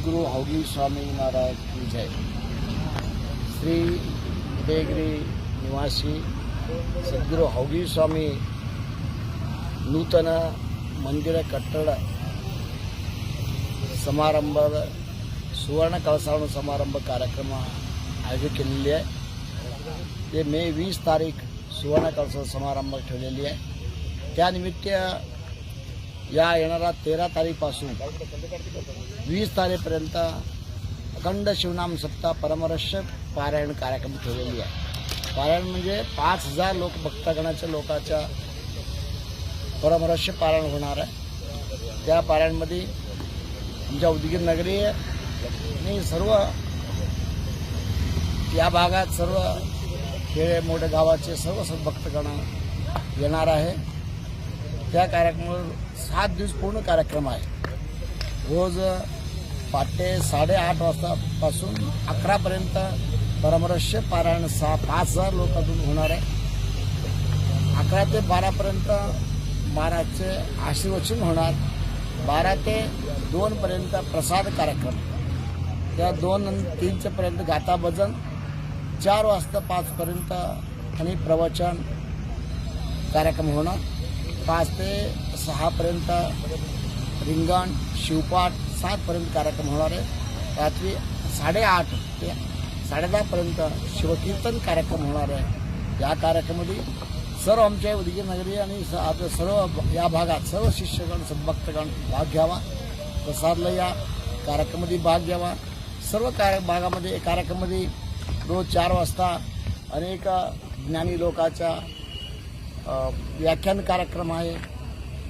सद्गुरू हौगी स्वामी महाराज की जय श्री उदयगिरी निवासी ಸದ್ಗುರು ಹೌಗಿ ಸ್ವಾಮಿ ನೂತನ ಮಂದಿರ ಕಟ್ಟಡ समारंभात सुवर्ण कळसावण समारंभ कार्यक्रम आयोजित केलेली आहे ते मे वीस तारीख सुवर्ण कळसा समारंभ ठेवलेली आहे त्यानिमित्त या येणारा तेरा तारीखपासून. वीस तारीखपर्यंत अखंड शिवनाम सप्ताह परमरस्य पारायण कार्यक्रम ठेवलेली आहे. पारायण म्हणजे पाच हजार लोक भक्तगणाच्या लोकांच्या परमरस्य पारायण होणार आहे. त्या पारायणमध्ये आमच्या उदगीर नगरी आणि सर्व या भागात सर्व खेडे मोठे गावाचे सर्व सर्व भक्तगण येणार आहे. त्या कार्यक्रमावर सात दिवस पूर्ण कार्यक्रम आहे. रोज पहाटे साडेआठ वाजतापासून अकरापर्यंत परमरस्य पारायण सहा पाच हजार लोकातून होणार आहे. अकरा ते बारापर्यंत महाराजचे आशीर्वचन होणार. बारा ते दोनपर्यंत प्रसाद कार्यक्रम. त्या दोन आणि तीनच्या पर्यंत गाता भजन. चार वाजता पाचपर्यंत आणि प्रवचन कार्यक्रम होणार. पाच ते सहापर्यंत रिंगण शिवपाठ सातपर्यंत कार्यक्रम होणार आहे. रात्री साडेआठ ते साडेदहापर्यंत शिवकीर्तन कार्यक्रम होणार आहे. या कार्यक्रमामध्ये सर्व आमच्या उदगीर आणि स- आपल्या सर्व या भागात सर्व शिष्यगण सद्भक्तगण भाग घ्यावा. प्रसादला या कार्यक्रमामध्ये भाग घ्यावा. सर्व कार्य भागामध्ये कार्यक्रमामध्ये रोज चार वाजता अनेक ज्ञानी लोकाच्या व्याख्यान कार्यक्रम आहे.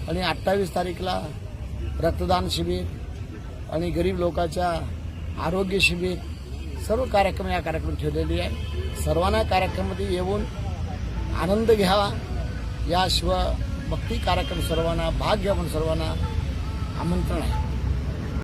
आणि अठ्ठावीस तारीखला रक्तदान शिबिर आणि गरीब लोकांच्या आरोग्य शिबिर सर्व कार्यक्रम या कार्यक्रम ठेवलेली आहे. सर्वांना कार्यक्रमामध्ये येऊन आनंद घ्यावा. याशिवाय भक्ती कार्यक्रम सर्वांना भाग घ्या म्हणून सर्वांना आमंत्रण आहे.